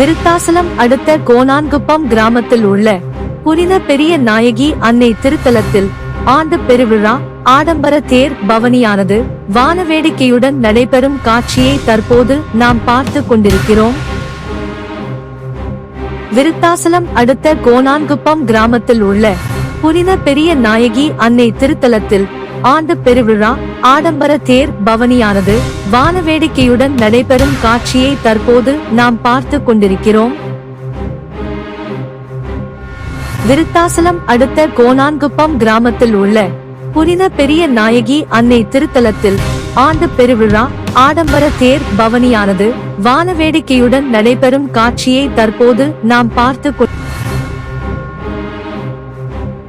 விருத்தாசலம் அடுத்த கோனான்குப்பம் கிராமத்தில் உள்ள புனித பெரிய நாயகி அன்னை திருத்தலத்தில் ஆண்டு பெருவிழா ஆடம்பர தேர் பவனியானது வானவேடிக்கையுடன் நடைபெறும் காட்சியை தற்போது நாம் பார்த்து கொண்டிருக்கிறோம். விருத்தாசலம் அடுத்த கோனான்குப்பம் கிராமத்தில் உள்ள புனித பெரிய நாயகி அன்னை திருத்தலத்தில் ஆண்டு பெருவிழா ஆடம்பர தேர் பவனியானது வானவேடிக்கையுடன் நடைபெறும் காட்சியை தற்போது நாம் பார்த்து கொண்டிருக்கிறோம். விருத்தாசலம் அடுத்த கோனான்குப்பம் கிராமத்தில் உள்ள புனித பெரிய நாயகி அன்னை திருத்தலத்தில் ஆண்டு பெருவிழா ஆடம்பர தேர் பவனியானது வானவேடிக்கையுடன் நடைபெறும் காட்சியை தற்போது நாம் பார்த்து கொ-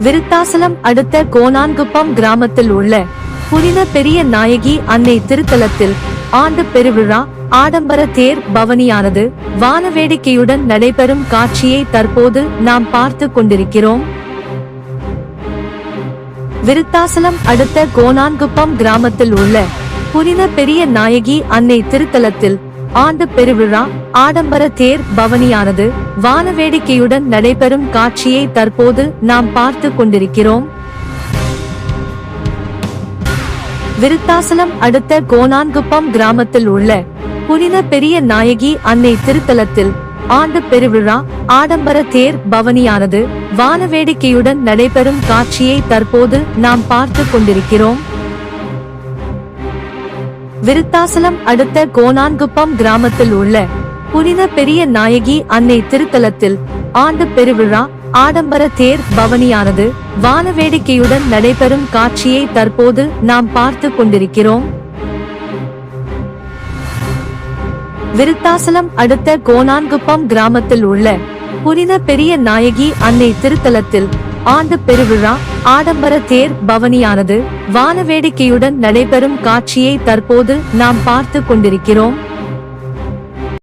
விருத்தாசலம் அடுத்த கோனான்குப்பம் கிராமத்தில் உள்ள புனித பெரிய நாயகி அன்னை திருத்தலத்தில் ஆண்டு பெருவிழா ஆடம்பர தேர் பவனியானது வானவேடிக்கையுடன் நடைபெறும் காட்சியை தற்போது நாம் பார்த்து கொண்டிருக்கிறோம். விருத்தாசலம் அடுத்த கோனான்குப்பம் கிராமத்தில் உள்ள புனித பெரிய நாயகி அன்னை திருத்தலத்தில் ஆண்டு பெருவிழா ஆடம்பர தேர் பவனியானது வானவேடிக்கையுடன் நடைபெறும் காட்சியை தற்போது நாம் பார்த்து கொண்டிருக்கிறோம். விருத்தாசலம் அடுத்த கோனான்குப்பம் கிராமத்தில் உள்ள புனித பெரிய நாயகி அன்னை திருத்தலத்தில் ஆண்டு பெருவிழா ஆடம்பர தேர் பவனியானது வானவேடிக்கையுடன் நடைபெறும் காட்சியை தற்போது நாம் பார்த்து கொண்டிருக்கிறோம். விருத்தாசலம் அடுத்த கோனான்குப்பம் கிராமத்தில் உள்ள புனித பெரிய நாயகி அன்னை திருத்தலத்தில் ஆண்டு பெருவிழா ஆடம்பர தேர் பவனியானது வானவேடிக்கையுடன் நடைபெறும் காட்சியை தற்போது நாம் பார்த்து கொண்டிருக்கிறோம். விருத்தாசலம் அடுத்த கோனான்குப்பம் கிராமத்தில் உள்ள புனித பெரிய நாயகி அன்னை திருத்தலத்தில் ஆண்டு பெருவிழா ஆடம்பர தேர் பவனியானது வானவேடிக்கையுடன் நடைபெறும் காட்சியை தற்போது நாம் பார்த்து கொண்டிருக்கிறோம்.